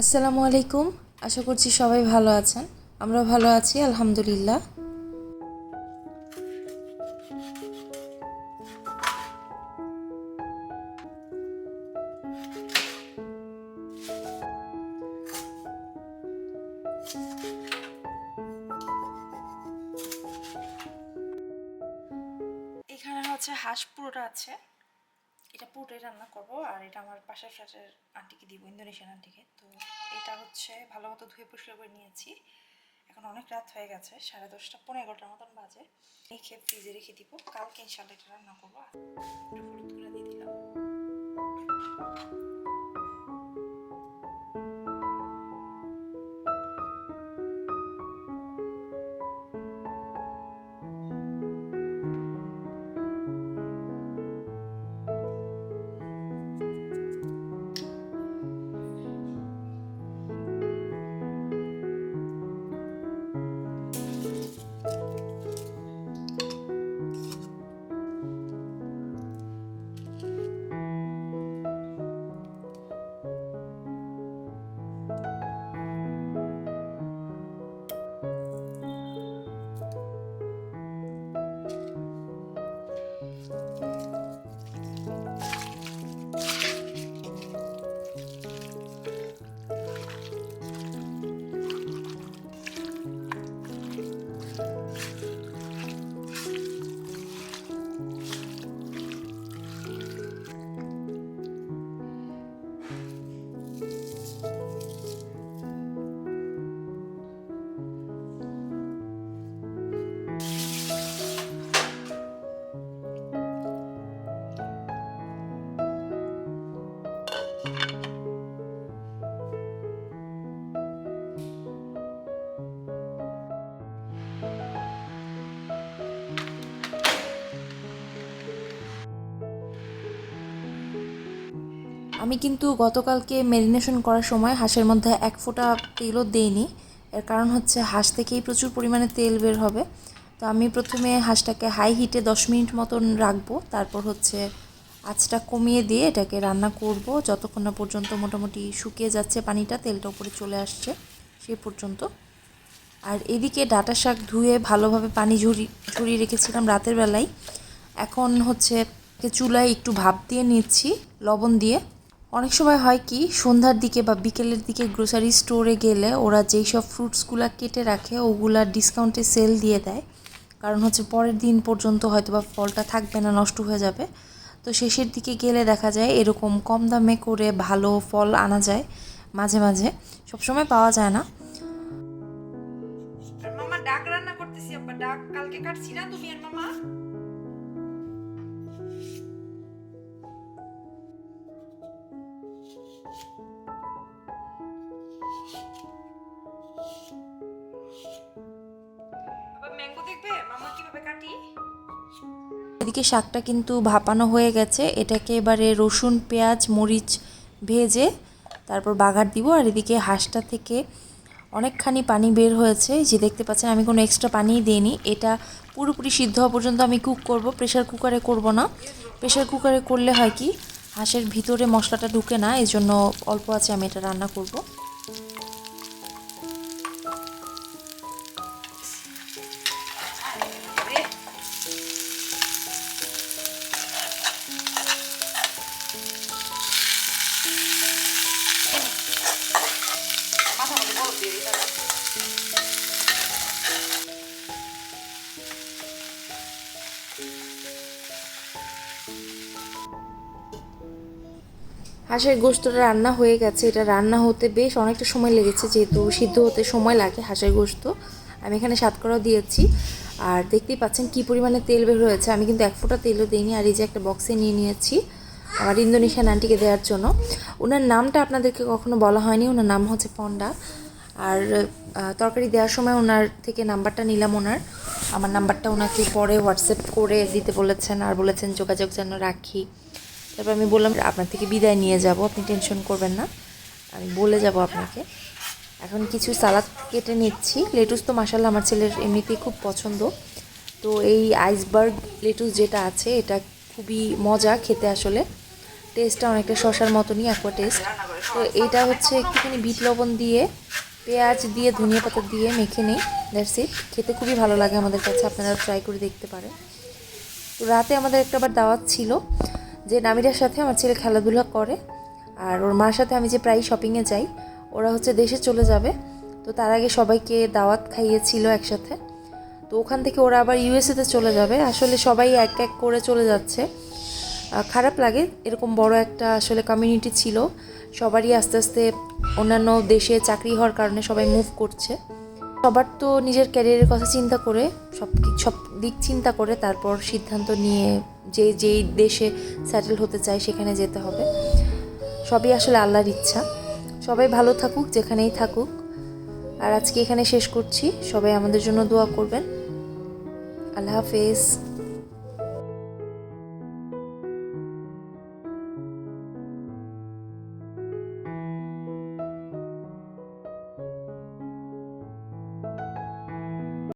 আসসালামু আলাইকুম। আশা করছি সবাই ভালো আছেন। আমরা ভালো আছি, আলহামদুলিল্লাহ। এখানে হচ্ছে হাঁস পুরোটা আছে। এটা পুরোটাই রান্না করব, আর এটা আমার পাশের ফ্ল্যাটের আন্টিকে দিব, ইন্দোনেশিয়ান আন্টিকে। তো এটা হচ্ছে ভালো মতো ধুয়ে পরিষ্কার করে নিয়েছি। এখন অনেক রাত হয়ে গেছে, সাড়ে দশটা পনেরো এগারোটার মতন বাজে। এই খেয়ে ফ্রিজে রেখে দিব। কালকে ইনশাল্লাহ এটা রান্না করব। একটু হলুদ দিয়ে দিলাম। আমি কিন্তু গতকালকে মেরিনেশন করার সময় হাঁসের মধ্যে এক ফোঁটা তেলও দেইনি। এর কারণ হচ্ছে হাঁস থেকেই প্রচুর পরিমাণে তেল বের হবে। তো আমি প্রথমে হাঁসটাকে হাই হিটে দশ মিনিট মতন রাখব। তারপর হচ্ছে আঁচটা কমিয়ে দিয়ে এটাকে রান্না করব। যতক্ষণ না পর্যন্ত মোটামুটি শুকিয়ে যাচ্ছে পানিটা, তেলটা উপরে চলে আসছে সে পর্যন্ত। আর এদিকে ডাটা শাক ধুয়ে ভালোভাবে পানি ঝরি, ঝরিয়ে রেখেছিলাম রাতের বেলায়। এখন হচ্ছে চুলায় একটু ভাপ দিয়ে নিচ্ছি, লবণ দিয়ে। অনেক সময় হয় কি, সন্ধ্যার দিকে বা বিকেলের দিকে গ্রোসারি স্টোরে গেলে ওরা যেই সব ফ্রুটসগুলো কেটে রাখে, ওগুলা ডিসকাউন্টে সেল দিয়ে দেয়। কারণ হচ্ছে পরের দিন পর্যন্ত হয়তো বা ফলটা থাকবে না, নষ্ট হয়ে যাবে। তো শেষের দিকে গেলে দেখা যায় এরকম কম দামে করে ভালো ফল আনা যায় মাঝে মাঝে, সবসময় পাওয়া যায় না। ডাক রান্না করতেছি ডাক কালকে কাটছি না তুমি আর মামা? এদিকে শাকটা কিন্তু ভাপানো হয়ে গেছে। এটাকে এবারে রসুন, পেঁয়াজ, মরিচ ভেজে তারপর বাগার দিব। আর এদিকে হাঁসটা থেকে অনেকখানি পানি বের হয়েছে। যে দেখতে পাচ্ছেন, আমি কোনো এক্সট্রা পানিই দিইনি। এটা পুরোপুরি সিদ্ধ হওয়া পর্যন্ত আমি কুক করব। প্রেশার কুকারে করব না। প্রেশার কুকারে করলে হয় কি হাঁসের ভিতরে মশলাটা ঢুকে না এই জন্য অল্প আছে, আমি এটা রান্না করব। মাথা মধ্যে হাঁসের গোস্তটা রান্না হয়ে গেছে। এটা রান্না হতে বেশ অনেকটা সময় লেগেছে, যেহেতু সিদ্ধ হতে সময় লাগে হাঁসের গোস্ত আমি এখানে সাতকরাও দিয়েছি। আর দেখতেই পাচ্ছেন কি পরিমাণে তেল বের হয়েছে। আমি কিন্তু এক ফোঁটা তেলও দিইনি আর এই যে একটা বক্সে নিয়ে নিয়েছি আমার ইন্দোনেশিয়ান আন্টিকে দেওয়ার জন্য। ওনার নামটা আপনাদেরকে কখনো বলা হয়নি, ওনার নাম হচ্ছে পন্ডা। আর তরকারি দেওয়ার সময় ওনার থেকে নাম্বারটা নিলাম ওনার। আমার নাম্বারটা ওনাকে পরে হোয়াটসঅ্যাপ করে দিতে বলেছেন আর বলেছেন যোগাযোগ যেন রাখি। তারপর আমি বললাম, আপনার থেকে বিদায় নিয়ে যাব, আপনি টেনশন করবেন না। আমি বলে যাব আপনাকে। এখন কিছু সালাদ কেটে নিচ্ছি। লেটুস তো মাসাল্লাহ আমার ছেলের এমনিতেই খুব পছন্দ। তো এই আইসবার্গ লেটুস যেটা আছে, এটা খুবই মজা খেতে আসলে। টেস্টটা অনেকটা শশার মতনই অ্যাকোয়া টেস্ট তো এটা হচ্ছে একটুখানি বিট লবণ দিয়ে, পেঁয়াজ দিয়ে, ধনিয়া পাতা দিয়ে মেখে নেই। দ্যাটস ইট খেতে খুবই ভালো লাগে আমাদের কাছে আপনারা ট্রাই করে দেখতে পারেন। তো রাতে আমাদের একটা আবার দাওয়াত ছিল। যে নামিরার সাথে আমার ছেলে খেলাধুলা করে, আর ওর মার সাথে আমি যে প্রায় শপিংয়ে যাই, ওরা হচ্ছে দেশে চলে যাবে। তো তার আগে সবাইকে দাওয়াত খাইয়েছিল একসাথে। তো ওখান থেকে ওরা আবার ইউএসএতে চলে যাবে। আসলে সবাই এক এক করে চলে যাচ্ছে। খারাপ লাগে, এরকম বড় একটা আসলে কমিউনিটি ছিল। সবারই আস্তে আস্তে অন্যান্য দেশে চাকরি হওয়ার কারণে সবাই মুভ করছে। সবার তো নিজের ক্যারিয়ারের কথা চিন্তা করে সব সব দিক চিন্তা করে, তারপর সিদ্ধান্ত নিয়ে যে যেই দেশে স্যাটেল হতে চায় সেখানে যেতে হবে। সবই আসলে আল্লাহর ইচ্ছা। সবাই ভালো থাকুক, যেখানেই থাকুক। আর আজকে এখানে শেষ করছি। সবাই আমাদের জন্য দোয়া করবেন। আল্লাহ হাফেজ।